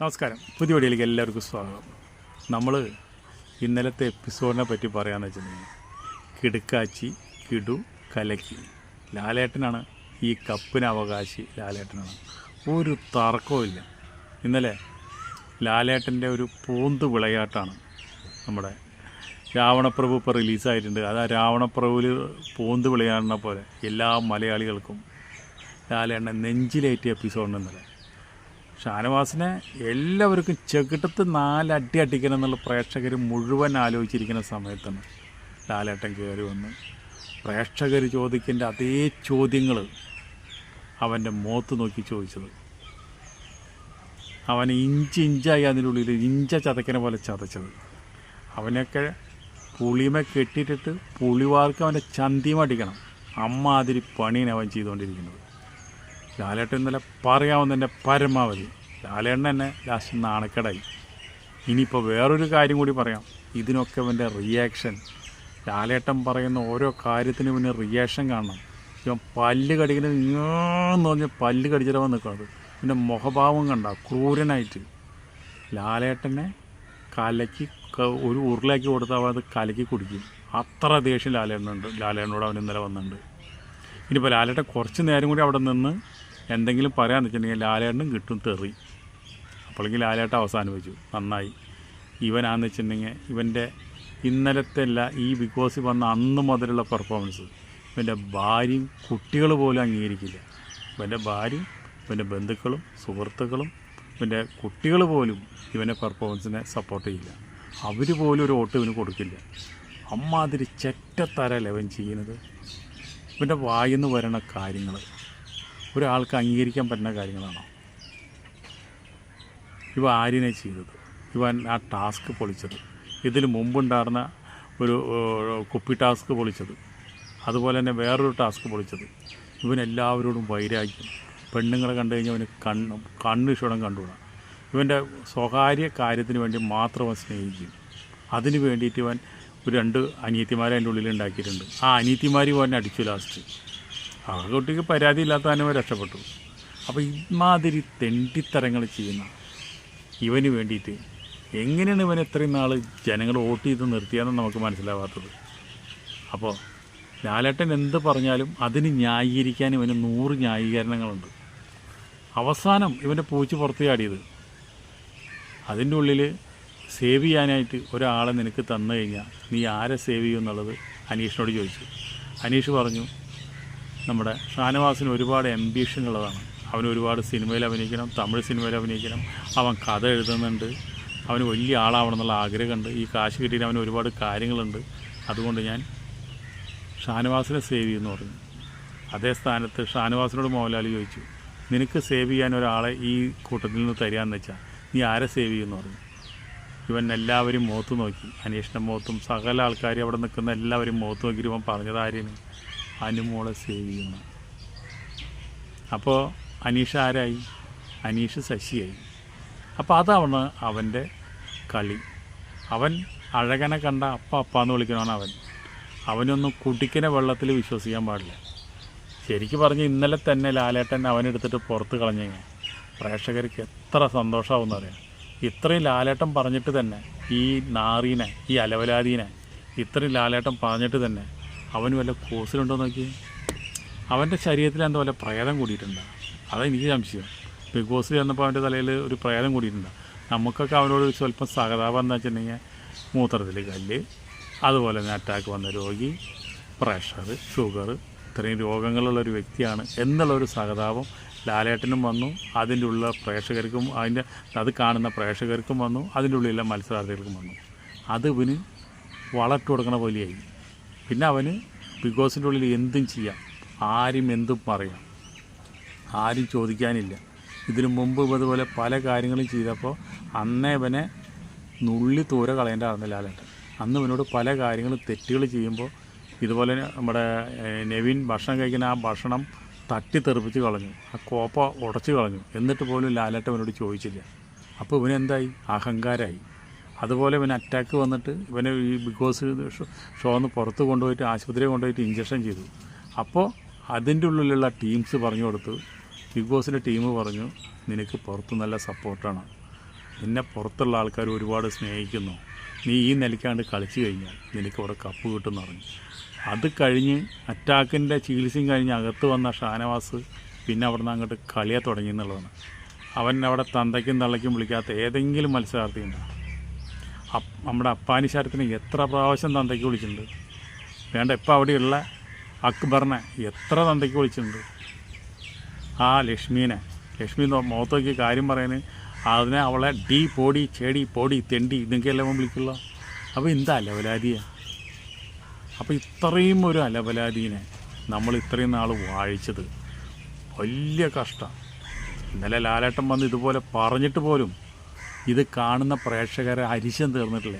നമസ്കാരം. പുതിയ വീഡിയോയിലേക്ക് എല്ലാവർക്കും സ്വാഗതം. നമ്മൾ ഇന്നലത്തെ എപ്പിസോഡിനെ പറ്റി പറയാമെന്ന് വെച്ചിട്ടുണ്ടെങ്കിൽ കിടുക്കാച്ചി കിടു കലക്കി. ലാലേട്ടനാണ് ഈ കപ്പിന് അവകാശി ലാലേട്ടനാണ്. ഒരു തർക്കവുമില്ല ഇന്നലെ ലാലേട്ടന്റെ ഒരു പൂന്ത് വിളയാട്ടാണ് നമ്മുടെ രാവണപ്രഭു ഇപ്പോൾ റിലീസായിട്ടുണ്ട്. അത് ആ രാവണപ്രഭുവിൽ പൂന്ത് വിളയാടുന്ന പോലെ എല്ലാ മലയാളികൾക്കും ലാലേട്ടനെ നെഞ്ചിലേറ്റിയ എപ്പിസോഡിന് ഇന്നലെ. ഷാനവാസിനെ എല്ലാവർക്കും ചെകിട്ടത്ത് നാലടി അടിക്കണം എന്നുള്ള പ്രേക്ഷകർ മുഴുവൻ ആലോചിച്ചിരിക്കുന്ന സമയത്താണ് ലാലേട്ടൻ കയറി വന്ന് പ്രേക്ഷകർ ചോദിക്കേണ്ട അതേ ചോദ്യങ്ങൾ അവന്റെ മുഖത്ത് നോക്കി ചോദിച്ചത്. അവനെ ഇഞ്ച് ഇഞ്ചായി അതിനുള്ളിൽ ഇഞ്ച ചതക്കനെ പോലെ ചതച്ചത്. അവനൊക്കെ പുളിമ കെട്ടിയിട്ടിട്ട് പുളിവാർക്ക് അവന്റെ ചന്തിയും അടിക്കണം. അമ്മാതിരി പണിയാണ് അവൻ ചെയ്തുകൊണ്ടിരിക്കുന്നത്. ലാലേട്ടൻ ഇന്നലെ പറയാവുന്നതിന്റെ പരമാവധി. ലാലേട്ടൻ തന്നെ ലാസ്റ്റ് നാണക്കേടായി. ഇനിയിപ്പോൾ വേറൊരു കാര്യം കൂടി പറയാം. ഇതിനൊക്കെ അവന്റെ റിയാക്ഷൻ ലാലേട്ടൻ പറയുന്ന ഓരോ കാര്യത്തിനും പിന്നെ റിയാക്ഷൻ കാണണം. ഇവൻ പല്ല് കടിക്കുന്നത് ഇങ്ങോന്ന് പറഞ്ഞ് പല്ല് കടിച്ചിട്ടവൻ നിൽക്കുന്നത് പിന്നെ മുഖഭാവം കണ്ട ക്രൂരനായിട്ട്. ലാലേട്ടനെ കലക്കി ഒരു ഉരുളാക്കി കൊടുത്താൽ അത് കലക്കി കുടിക്കും. അത്ര ദേഷ്യം ലാലേട്ടനുണ്ട് ലാലേട്ടനോട് അവൻ ഇന്നലെ വന്നിട്ടുണ്ട്. ഇനിയിപ്പോൾ ലാലേട്ടൻ കുറച്ച് നേരം കൂടി അവിടെ നിന്ന് എന്തെങ്കിലും പറയാന്ന് വെച്ചിട്ടുണ്ടെങ്കിൽ ലാലേട്ടനും കിട്ടും തെറി. അപ്പോഴെങ്കിൽ ലാലേട്ട അവസാനം വെച്ചു നന്നായി. ഇവനാന്ന് വെച്ചിട്ടുണ്ടെങ്കിൽ ഇവന്റെ ഇന്നലത്തെ അല്ല ഈ ബിഗ് ബോസ് വന്ന അന്ന് മുതലുള്ള പെർഫോമൻസ് ഇവന്റെ ഭാര്യയും കുട്ടികൾ പോലും അംഗീകരിക്കില്ല. ഇവന്റെ ഭാര്യയും ഇവന്റെ ബന്ധുക്കളും സുഹൃത്തുക്കളും ഇവന്റെ കുട്ടികൾ പോലും ഇവന്റെ പെർഫോമൻസിനെ സപ്പോർട്ട് ചെയ്യില്ല. അവർ പോലും ഒരു വോട്ട് ഇവന് കൊടുക്കില്ല. അമ്മാതിരി ചെറ്റത്തരല്ല ലെവൻ ചെയ്യുന്നത്. ഇവന്റെ വായിന്ന് വരണ കാര്യങ്ങൾ ഒരാൾക്ക് അംഗീകരിക്കാൻ പറ്റുന്ന കാര്യങ്ങളാണോ? ഇവ ആര്യനെ ചെയ്തത്. ഇവൻ ആ ടാസ്ക് പൊളിച്ചത്. ഇതിൽ മുമ്പുണ്ടായിരുന്ന ഒരു കുപ്പി ടാസ്ക് പൊളിച്ചത്. അതുപോലെ തന്നെ വേറൊരു ടാസ്ക് പൊളിച്ചത്. ഇവനെല്ലാവരോടും വൈരാഗ്യം. പെണ്ണുങ്ങളെ കണ്ടു കഴിഞ്ഞാൽ അവന് കണ്ണ് കണ്ണ് ഇഷ്ടം കണ്ടുകൂടാ ഇവന്റെ സ്വകാര്യ കാര്യത്തിന് വേണ്ടി മാത്രം അവൻ സ്നേഹിക്കും. അതിന് വേണ്ടിയിട്ട് ഇവൻ ഒരു രണ്ട് അനിയത്തിമാരെ അതിന്റെ ഉള്ളിൽ ഉണ്ടാക്കിയിട്ടുണ്ട്. ആ അനിയത്തിമാർ ഇവൻ അടിച്ചു ലാസ്റ്റ്. ആ കുട്ടിക്ക് പരാതി ഇല്ലാത്ത തന്നെ രക്ഷപ്പെട്ടു. അപ്പോൾ ഇമാതിരി തെണ്ടിത്തരങ്ങൾ ചെയ്യുന്ന ഇവന് വേണ്ടിയിട്ട് എങ്ങനെയാണ് ഇവൻ ഇത്രയും നാൾ ജനങ്ങൾ വോട്ട് ചെയ്ത് നിർത്തിയാന്ന് നമുക്ക് മനസ്സിലാവാത്തത്? അപ്പോൾ ലാലേട്ടൻ എന്ത് പറഞ്ഞാലും അതിന് ന്യായീകരിക്കാൻ ഇവന് നൂറ് ന്യായീകരണങ്ങളുണ്ട്. അവസാനം ഇവന്റെ പൂച്ച് പുറത്തു ചാടിയത്. അതിന്റെ ഉള്ളിൽ സേവ് ചെയ്യാനായിട്ട് ഒരാളെ നിനക്ക് തന്നു കഴിഞ്ഞാൽ നീ ആരെ സേവ് ചെയ്യും എന്നുള്ളത് അനീഷിനോട് ചോദിച്ചു. അനീഷ് പറഞ്ഞു നമ്മുടെ ഷാനവാസിന് ഒരുപാട് എംബിഷൻ ഉള്ളതാണ്. അവന് ഒരുപാട് സിനിമയിൽ അഭിനയിക്കണം തമിഴ് സിനിമയിൽ അഭിനയിക്കണം. അവൻ കഥ എഴുതുന്നുണ്ട്. അവന് വലിയ ആളാവണം എന്നുള്ള ആഗ്രഹമുണ്ട്. ഈ കാശ് കിട്ടിയിട്ട് അവന് ഒരുപാട് കാര്യങ്ങളുണ്ട്. അതുകൊണ്ട് ഞാൻ ഷാനവാസിനെ സേവ് ചെയ്യുമെന്ന് പറഞ്ഞു. അതേ സ്ഥാനത്ത് ഷാനവാസിനോട് മോഹൻലാൽ ചോദിച്ചു നിനക്ക് സേവ് ചെയ്യാൻ ഒരാളെ ഈ കൂട്ടത്തിൽ നിന്ന് തരികയെന്ന് വെച്ചാൽ നീ ആരെ സേവ് ചെയ്യുമെന്ന് പറഞ്ഞു? ഇവൻ എല്ലാവരും മുഖത്ത് നോക്കി. അന്വേഷണം മുഖത്തും സകല ആൾക്കാരും അവിടെ നിൽക്കുന്ന എല്ലാവരും മുഖത്ത് നോക്കിയിട്ട് ഇവൻ പറഞ്ഞത് ആരെയാണ്? അനുമോളെ സേവ് ചെയ്യുന്നു. അപ്പോൾ അനീഷ ആരായി? അനീഷ് ശശിയായി. അപ്പോൾ അതാണ് അവന്റെ കളി. അവൻ അഴകനെ കണ്ട അപ്പ അപ്പ എന്ന് വിളിക്കണമാണ് അവൻ. അവനൊന്നും കുടിക്കനെ വെള്ളത്തിൽ വിശ്വസിക്കാൻ പാടില്ല. ശരിക്കും പറഞ്ഞ് ഇന്നലെ തന്നെ ലാലേട്ടൻ അവനെടുത്തിട്ട് പുറത്ത് കളഞ്ഞു കഴിഞ്ഞാൽ പ്രേക്ഷകർക്ക് എത്ര സന്തോഷമാവും അറിയാം. ഇത്രയും ലാലേട്ടൻ പറഞ്ഞിട്ട് തന്നെ ഈ നാറീനെ ഈ അലവലാദീനെ ഇത്രയും ലാലേട്ടൻ പറഞ്ഞിട്ട് തന്നെ അവന് വല്ല കോഴ്സിലുണ്ടോ നോക്കി അവന്റെ ശരീരത്തിൽ എന്തോ വല്ല പ്രേതം കൂടിയിട്ടുണ്ടോ. എനിക്ക് സംശയം. ബിഗ് ബോസിൽ ചെന്നപ്പോൾ അവന്റെ തലയിൽ ഒരു പ്രേതം കൂടിയിട്ടുണ്ട്. നമുക്കൊക്കെ അവനോട് സ്വല്പം സഹതാപം എന്ന് വെച്ചിട്ടുണ്ടെങ്കിൽ മൂത്രത്തിൽ കല്ല് അതുപോലെ തന്നെ അറ്റാക്ക് വന്ന രോഗി പ്രഷർ ഷുഗർ ഇത്രയും രോഗങ്ങളുള്ള ഒരു വ്യക്തിയാണ് എന്നുള്ള ഒരു സഹതാപം ലാലേട്ടനും വന്നു. അതിന്റെ ഉള്ള പ്രേക്ഷകർക്കും അതിന്റെ അത് കാണുന്ന പ്രേക്ഷകർക്കും വന്നു. അതിന്റെ ഉള്ളിലുള്ള മത്സരാർത്ഥികൾക്കും വന്നു. അത് ഇവന് വളർത്തു കൊടുക്കണ പോലെയായി. പിന്നെ അവന് ബിഗ് ബോസിന്റെ ഉള്ളിൽ എന്തും ചെയ്യാം. ആരും എന്തും പറയാം. ആരും ചോദിക്കാനില്ല. ഇതിനു മുമ്പ് ഇതുപോലെ പല കാര്യങ്ങളും ചെയ്തപ്പോൾ അന്നേ ഇവനെ നുള്ളി തൂര കളയേണ്ട ആയിരുന്നില്ല ലാലേട്ടൻ. അന്ന് ഇവനോട് പല കാര്യങ്ങളും തെറ്റുകൾ ചെയ്യുമ്പോൾ ഇതുപോലെ നമ്മുടെ നെവിൻ ഭക്ഷണം കഴിക്കുന്ന ആ ഭക്ഷണം തട്ടിത്തെറിപ്പിച്ച് കളഞ്ഞു. ആ കോപ്പ ഉടച്ചു കളഞ്ഞു. എന്നിട്ട് പോലും ലാലേട്ടൻ ഇവനോട് ചോദിച്ചില്ല. അപ്പോൾ ഇവനെന്തായി? അഹങ്കാരമായി അതുപോലെ ഇവന് അറ്റാക്ക് വന്നിട്ട് ഇവനെ ഈ ബിഗ് ബോസ് ഷോന്ന് പുറത്ത് കൊണ്ടുപോയിട്ട് ആശുപത്രിയിൽ കൊണ്ടുപോയിട്ട് ഇഞ്ചക്ഷൻ ചെയ്തു. അപ്പോൾ അതിന്റെ ഉള്ളിലുള്ള ടീംസ് പറഞ്ഞു കൊടുത്തു. ബിഗ് ബോസിന്റെ ടീം പറഞ്ഞു നിനക്ക് പുറത്ത് നല്ല സപ്പോർട്ടാണ് നിന്നെ പുറത്തുള്ള ആൾക്കാർ ഒരുപാട് സ്നേഹിക്കുന്നു. നീ ഈ നിലയ്ക്കാണ്ട് കളിച്ചു കഴിഞ്ഞാൽ നിനക്ക് അവിടെ കപ്പ് കിട്ടുമെന്ന് പറഞ്ഞു. അത് കഴിഞ്ഞ് അറ്റാക്കിന്റെ ചികിത്സയും കഴിഞ്ഞ് അകത്ത് വന്ന ഷാനവാസ് പിന്നെ അവിടെ നിന്ന് അങ്ങോട്ട് കളിയെ തുടങ്ങി എന്നുള്ളതാണ്. അവൻ അവിടെ തന്തയ്ക്കും തള്ളയ്ക്കും വിളിക്കാത്ത ഏതെങ്കിലും മത്സരാർത്ഥി ഉണ്ടോ അപ്പ് നമ്മുടെ അപ്പാനി ശരത്തിനെ എത്ര പ്രാവശ്യം തന്തയ്ക്ക് വിളിച്ചിട്ടുണ്ട്. വേണ്ട ഇപ്പം അവിടെയുള്ള അക്ബറിനെ എത്ര തന്തയ്ക്ക് വിളിച്ചിട്ടുണ്ട്. ആ ലക്ഷ്മീനെ ലക്ഷ്മി മുഖത്ത് കാര്യം പറയാൻ അതിനെ അവളെ ഡി പോടി ചെടി പൊടി തെണ്ടി ഇതൊക്കെയല്ലേ വിളിക്കുള്ളൂ. അപ്പോൾ എന്താ അലവലാതിയ? അപ്പോൾ ഇത്രയും ഒരു അലവലാതീനെ നമ്മൾ ഇത്രയും നാൾ വാഴിച്ചത് വലിയ കഷ്ടം. ഇന്നലെ ലാലേട്ടൻ വന്ന് ഇതുപോലെ പറഞ്ഞിട്ട് പോലും ഇത് കാണുന്ന പ്രേക്ഷകരെ അരിശം തീർന്നിട്ടില്ല.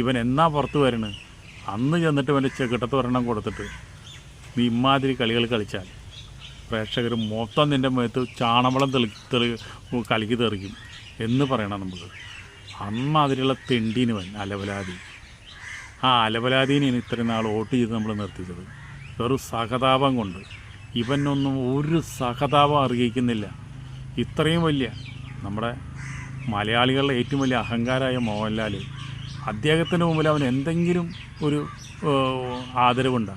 ഇവൻ എന്നാ പുറത്ത് വരണ് അന്ന് ചെന്നിട്ട് ഇവന്റെ ചെകിട്ടത്ത് ഒരെണ്ണം കൊടുത്തിട്ട് നീ ഇമാതിരി കളികൾ കളിച്ചാൽ പ്രേക്ഷകർ മൊത്തം നിന്റെ മുഖത്ത് ചാണവളം തെളി തെളി കലക്കി തെറിക്കും എന്ന് പറയണം നമുക്ക്. അമ്മാതിരിയുള്ള തെണ്ടീനുവൻ അലവലാതി. ആ അലവലാതീനെയാണ് ഇത്രയും നാൾ വോട്ട് ചെയ്ത് നമ്മൾ നിർത്തിച്ചത് വെറും സഹതാപം കൊണ്ട്. ഇവനൊന്നും ഒരു സഹതാപം അറിയിക്കുന്നില്ല. ഇത്രയും വലിയ നമ്മുടെ മലയാളികളുടെ ഏറ്റവും വലിയ അഹങ്കാരമായ മോഹൻലാൽ അദ്ദേഹത്തിന്റെ മുമ്പിൽ അവൻ എന്തെങ്കിലും ഒരു ആദരവുണ്ടാ?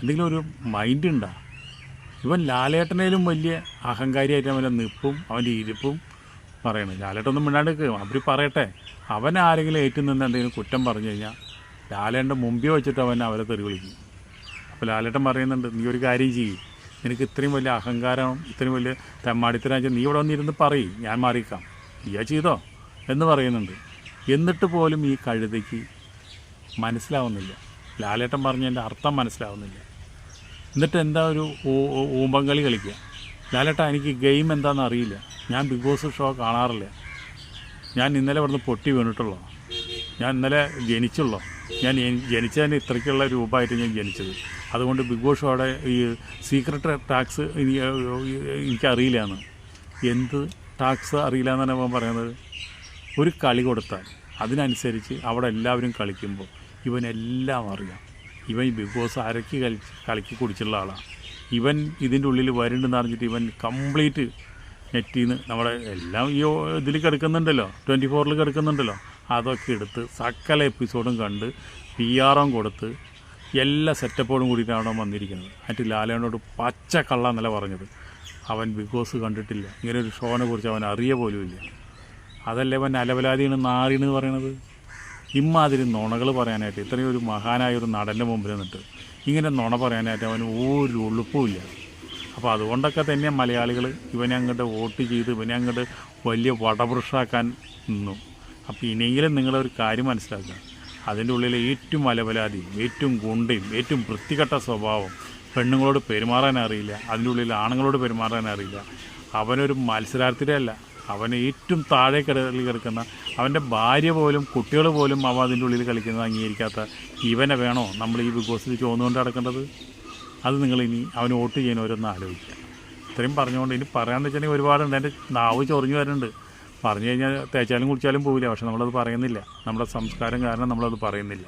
എന്തെങ്കിലും ഒരു മൈൻഡ് ഉണ്ടാ ഇവൻ ലാലേട്ടനേലും വലിയ അഹങ്കാരിയായിട്ട് അവന്റെ നിപ്പും അവന്റെ ഇരിപ്പും പറയണം. ലാലേട്ടൊന്നും മിണ്ടാണ്ട് അവർ പറയട്ടെ. അവൻ ആരെങ്കിലും ഏറ്റു നിന്ന് എന്തെങ്കിലും കുറ്റം പറഞ്ഞു കഴിഞ്ഞാൽ ലാലേട്ടന്റെ മുമ്പേ വെച്ചിട്ട് അവൻ അവരെ തെറി വിളിക്കും. അപ്പോൾ ലാലേട്ടൻ പറയുന്നുണ്ട് നീ ഒരു കാര്യം ചെയ്യും. നിനക്ക് ഇത്രയും വലിയ അഹങ്കാരം ഇത്രയും വലിയ തെമ്മാടിത്തരാച്ച നീ ഇവിടെ വന്നിരുന്ന് പറയും. ഞാൻ മാറിക്കാം നീയാ ചെയ്തോ എന്ന് പറയുന്നുണ്ട്. എന്നിട്ട് പോലും ഈ കഴുതയ്ക്ക് മനസ്സിലാവുന്നില്ല. ലാലേട്ടൻ പറഞ്ഞതിന്റെ അർത്ഥം മനസ്സിലാവുന്നില്ല. എന്നിട്ട് എന്താ ഒരു ഊമ്പം കളി ഊമ്പങ്കളി കളിക്കുക? ലാലേട്ട എനിക്ക് ഗെയിം എന്താണെന്ന് അറിയില്ല. ഞാൻ ബിഗ് ബോസ് ഷോ കാണാറില്ല. ഞാൻ ഇന്നലെ ഇവിടുന്ന് പൊട്ടി വീണിട്ടുള്ളൂ? ഞാൻ ഇന്നലെ ജനിച്ചുള്ളോ? ഞാൻ ജനിച്ചതിന് ഇത്രയ്ക്കുള്ള രൂപമായിട്ട് ഞാൻ ജനിച്ചത്. അതുകൊണ്ട് ബിഗ് ബോസ് ഷോയുടെ ഈ സീക്രട്ട് ടാക്സ് എനിക്കറിയില്ല എന്ന്. എന്ത് ടാക്സ് അറിയില്ല എന്നാണ് ഞാൻ പറയുന്നത്. ഒരു കളി കൊടുത്താൽ അതിനനുസരിച്ച് അവിടെ എല്ലാവരും കളിക്കുമ്പോൾ ഇവനെല്ലാം അറിയാം. ഇവൻ ബിഗ് ബോസ് അരക്കി കളി കളിക്ക് കുടിച്ചുള്ള ആളാണ്. ഇവൻ ഇതിന്റെ ഉള്ളിൽ വരുന്നുണ്ടെന്ന് അറിഞ്ഞിട്ട് ഇവൻ കംപ്ലീറ്റ് നെറ്റിൽ നിന്ന് നമ്മുടെ എല്ലാം ഈ ഇതിൽ കിടക്കുന്നുണ്ടല്ലോ ട്വന്റി ഫോറിൽ കിടക്കുന്നുണ്ടല്ലോ. അതൊക്കെ എടുത്ത് സകല എപ്പിസോഡും കണ്ട് പി ആറും കൊടുത്ത് എല്ലാ സെറ്റപ്പോടും കൂടിയിട്ടാണ് വന്നിരിക്കുന്നത്. എന്നിട്ട് ലാലേനോട് പച്ച കള്ള എന്നല്ല പറഞ്ഞത്. അവൻ ബിഗ് ബോസ് കണ്ടിട്ടില്ല. ഇങ്ങനെ ഒരു ഷോനെ കുറിച്ച് അവൻ അറിയ പോലുമില്ല അതല്ലേ അവൻ അലവലാതിയാണ് നാറിയെന്ന് പറയണത്? ഇമ്മാതിരി നുണകൾ പറയാനായിട്ട് ഇത്രയും ഒരു മഹാനായ ഒരു നടന്റെ മുമ്പിൽ നിന്നിട്ട് ഇങ്ങനെ നുണ പറയാനായിട്ട് അവന് ഒരു ഉളുപ്പുമില്ല അപ്പോൾ അതുകൊണ്ടൊക്കെ തന്നെ മലയാളികൾ ഇവനെ അങ്ങോട്ട് വോട്ട് ചെയ്ത് ഇവനെ അങ്ങോട്ട് വലിയ വടവൃഷാക്കാൻ നിന്നു. അപ്പോൾ ഇനിയെങ്കിലും നിങ്ങളൊരു കാര്യം മനസ്സിലാക്കുക. അതിന്റെ ഉള്ളിലെ ഏറ്റവും അലവലാതിയും ഏറ്റവും ഗുണ്ടയും ഏറ്റവും വൃത്തികെട്ട സ്വഭാവം പെണ്ണുങ്ങളോട് പെരുമാറാൻ അറിയില്ല. അതിന്റെ ഉള്ളിൽ ആണുങ്ങളോട് പെരുമാറാൻ അറിയില്ല. അവനൊരു മത്സരാർത്ഥിയല്ല അവൻ ഏറ്റവും താഴെ കിടലിൽ കിടക്കുന്ന അവന്റെ ഭാര്യ പോലും കുട്ടികൾ പോലും അവ അതിന്റെ ഉള്ളിൽ കളിക്കുന്നത് അംഗീകരിക്കാത്ത ഇവനെ വേണോ നമ്മൾ ഈ ബിഗ് ബോസിൽ ചോന്നുകൊണ്ട് നടക്കേണ്ടത്? അത് നിങ്ങൾ ഇനി അവൻ വോട്ട് ചെയ്യുന്നവരൊന്ന് ആലോചിക്കുക. ഇത്രയും പറഞ്ഞുകൊണ്ട് ഇനി പറയാമെന്ന് വെച്ചിട്ടുണ്ടെങ്കിൽ ഒരുപാടുണ്ട് എന്റെ നാവ് ചൊറിഞ്ഞു വരുന്നുണ്ട്. പറഞ്ഞു കഴിഞ്ഞാൽ തേച്ചാലും കുളിച്ചാലും പോവില്ല. പക്ഷെ നമ്മളത് പറയുന്നില്ല. നമ്മുടെ സംസ്കാരം കാരണം നമ്മളത് പറയുന്നില്ല.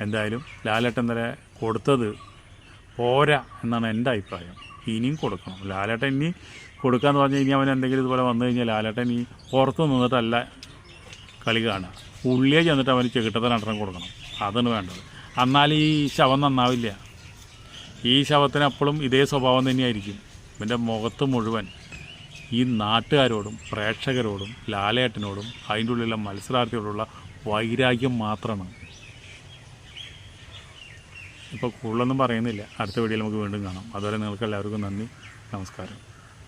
എന്തായാലും ലാലേട്ടൻ തന്നെ കൊടുത്തത് പോരാ എന്നാണ് എന്റെ അഭിപ്രായം. ഇനിയും കൊടുക്കണം. ലാലേട്ടൻ ഇനി കൊടുക്കാന്ന് പറഞ്ഞു കഴിഞ്ഞാൽ അവൻ എന്തെങ്കിലും ഇതുപോലെ വന്നു കഴിഞ്ഞാൽ ലാലേട്ടൻ ഈ പുറത്ത് നിന്നിട്ടല്ല കളി കാണുക. ഉള്ളിയെ ചെന്നിട്ട് അവന് ചെകിട്ടത്തിനട്ടം കൊടുക്കണം. അതാണ് വേണ്ടത്. എന്നാൽ ഈ ശവം നന്നാവില്ല. ഈ ശവത്തിന് അപ്പോഴും ഇതേ സ്വഭാവം തന്നെയായിരിക്കും. ഇവന്റെ മുഖത്ത് മുഴുവൻ ഈ നാട്ടുകാരോടും പ്രേക്ഷകരോടും ലാലേട്ടനോടും അതിന്റെ ഉള്ളിലുള്ള മത്സരാർത്ഥിയോടുള്ള വൈരാഗ്യം മാത്രമാണ്. ഇപ്പോൾ കൂടുതലൊന്നും പറയുന്നില്ല. അടുത്ത വീഡിയോയിൽ നമുക്ക് വീണ്ടും കാണാം. അതുവരെ നിങ്ങൾക്ക് എല്ലാവർക്കും നന്ദി. നമസ്കാരം.